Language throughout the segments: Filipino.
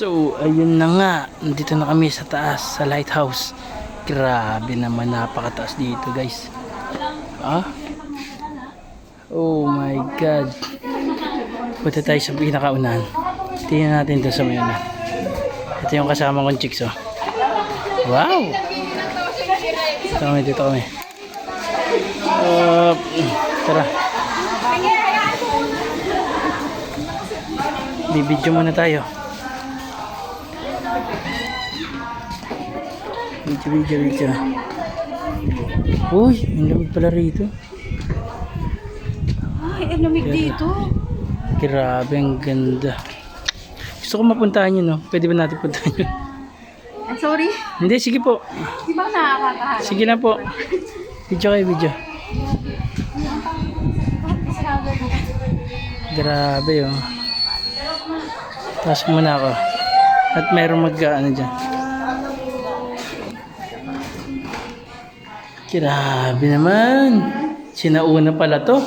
So, ayun na nga. Nandito na kami sa taas, sa lighthouse. Grabe naman, napakataas dito guys. Ah? Oh my God. Punta tayo sa pinakaunahan. Tingnan natin ito sa mayon. Ito yung kasama kong chicks oh. Wow! Dito kami, dito kami. Uh, tara. Bibidyo muna tayo. Video, video, video. Uy, ang lamig pala rito. Ay, ang lamig dito. Grabe, ang ganda. Gusto ko mapuntahan yun, no? Pwede ba natin puntahan yun? I'm sorry. Hindi, sige po. Di ba nakakakaharap? Sige na po. Video kayo, video. Grabe, oh. Taas muna ako. At meron mag, ano dyan. Grabe naman. Sinauna pala to.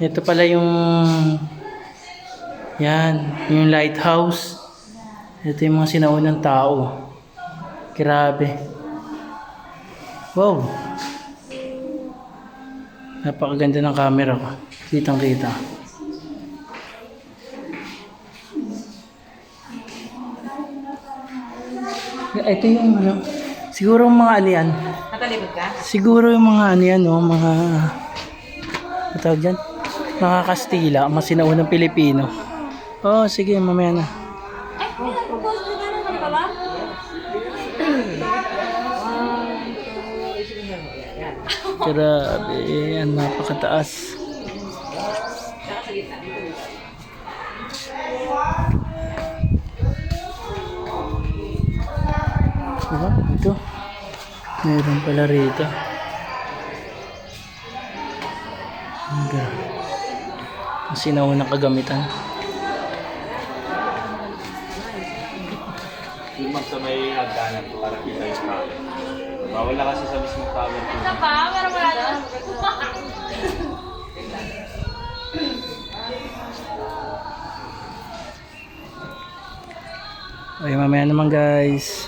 Ito pala yung yan, yung lighthouse. Ito yung mga sinaunang tao. Grabe. Wow. Napakaganda ng camera ko. Kitang kita. Ito yung ano. Siguro yung mga ano yan. Nakalibot ka? Siguro yung mga ano yan, no? Mga... Ano tawag dyan? Mga Kastila, mga sinaunang Pilipino. Oo, oh, sige, mamaya na. Ay, may nagpo-post na naman ka ba? Grabe, ang napakataas. Diba? Ito. Meron pala rito. Ang ga- Ang sinaunang kagamitan. Yung mag sa may hagdanan para kita yung tao. Bawal na kasi sa mismong tao. Isa pa? Meron wala na. Okay, mamaya naman guys.